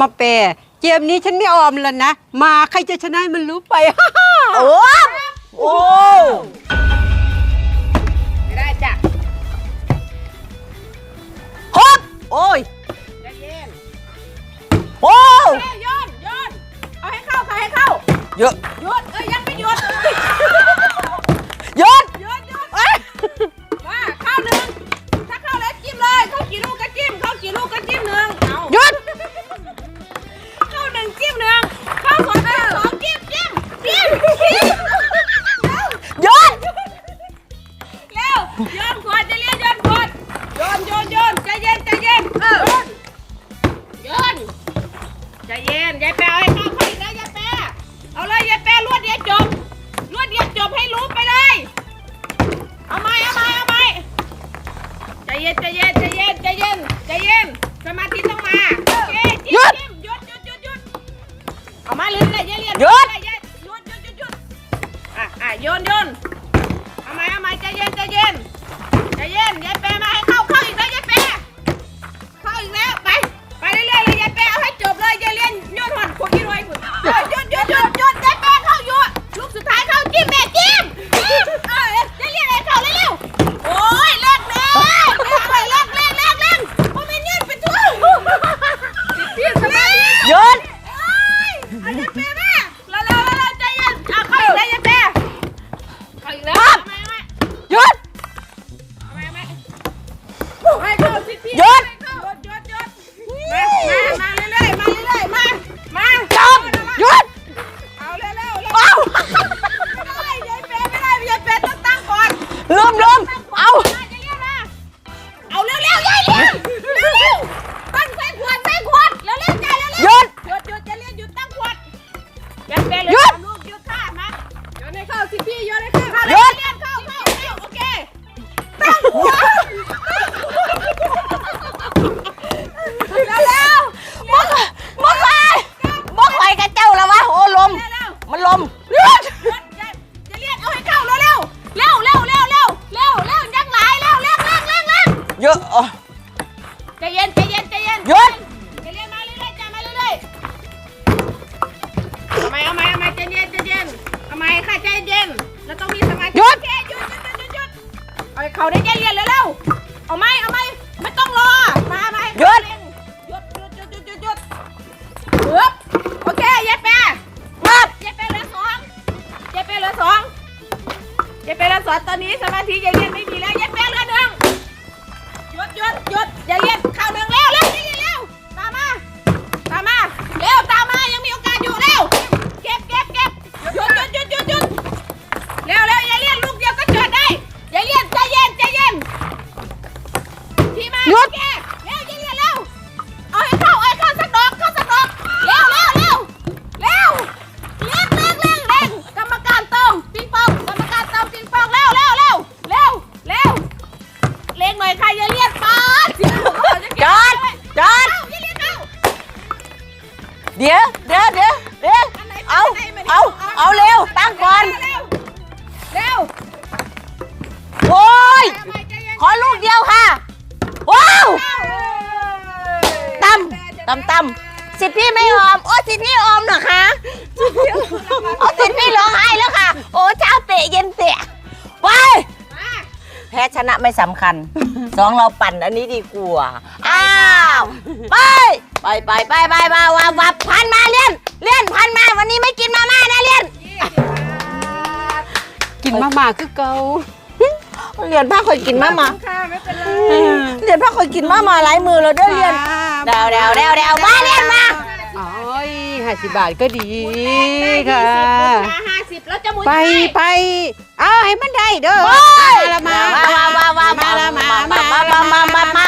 มาแปรเกมนี้ฉันไม่ออมแล้วนะ มาใครจะชนะให้มันรู้ไปโอ้โอ้ไม่ได้จ้ะฮบโอ้ยใจเย็นโอ้เอ้ยโยนโยนเอาให้เข้าค่ะให้เข้า เยอะ ใจเย็นสมาธิต ลืมลืมเอาเอาเร็วเร็วๆยายเร็วเร็วเร็วตั้งใส่ขวดใส่ขวดเร็วเร็วใจเร็วหเร็วยุด หยุดหยุดจะเรียนหยุดตั้งขวดยันแปลเลยหยุดสามลูกหยุดข้ามาโยนให้เข้าสิพี่โยนให้เข้าเข้าหยุด เรียนเข้าเข้าเข้าโอเคตั้งขวดเร็วเร็วบ่บ่ไหวบ่ไหวกับเจ้าแล้ววะโอ้ลม เร็วเร็วมันลม ใจเย็นใจเย็นใจเย็นหยุด ใจเย็นมาเรื่อยๆจ้ามาเรื่อยๆเอาไหมเอาไหมเอาไหมใจเย็นใจเย็นเอาไหมค่ะใจเย็นเราต้องมีสมาธิหยุดโอเคหยุดหยุดหยุดหยุดเอาให้เขาได้ใจเย็นเร็วๆเอาไหมเอาไหมไม่ต้องรอมามาให้หยุดเร่งหยุดหยุดหยุดหยุดหยุดหยุดปึ๊บโอเคเย็บแปะมาเย็บแปะเหลือสองเย็บแปะเหลือสองเย็บแปะเหลือสองตอนนี้สมาธิใจเย็นไม่มีแล้วเย็บ หยุดหยุดอย่าเรียน ดี๋ยวเดี๋ยวเดี๋ยวเดี๋ยวอันไหนเอานไหนเอาเอาเร็วตั้งก่อนเร็วเร็วโอ้ยเร็วใจเย็นขอลูกเดียวค่ะว้าวตำตำตำสิทธิ์พี่ไม่ออม โอ้สิทธิ์พี่ออมเหรอคะโอ้สิทธิ์พี่ร้องไห้แล้วค่ะ โอ้เช้าเตะเย็นเตะไปมาแพ้ชนะไม่สำคัญสองเราปั่นอันนี้ดีกว่า อ้าว ไป ไปไปไปไปมาว่าว่าพันมาเลี่ยนเลี่ยนพันมาวันนี้ไม่กินมาม่านะเลี่ยนยี่สิบบาทกินมาม่าคือเก่าเลี่ยนผ้าคอยกินมาม่าค่ะไม่เป็นไรเลี่ยนผ้าคอยกินมาม่าหลายมือแล้วเด้อเลี่ยนเดาเดาเดาเดามาเลี่ยนมาโอ้ยห้าสิบบาทก็ดีค่ะห้าสิบแล้วจะหมุนไปไปเอาให้มันได้เด้อโอ้ยมาละมามามามามามาละมามามามา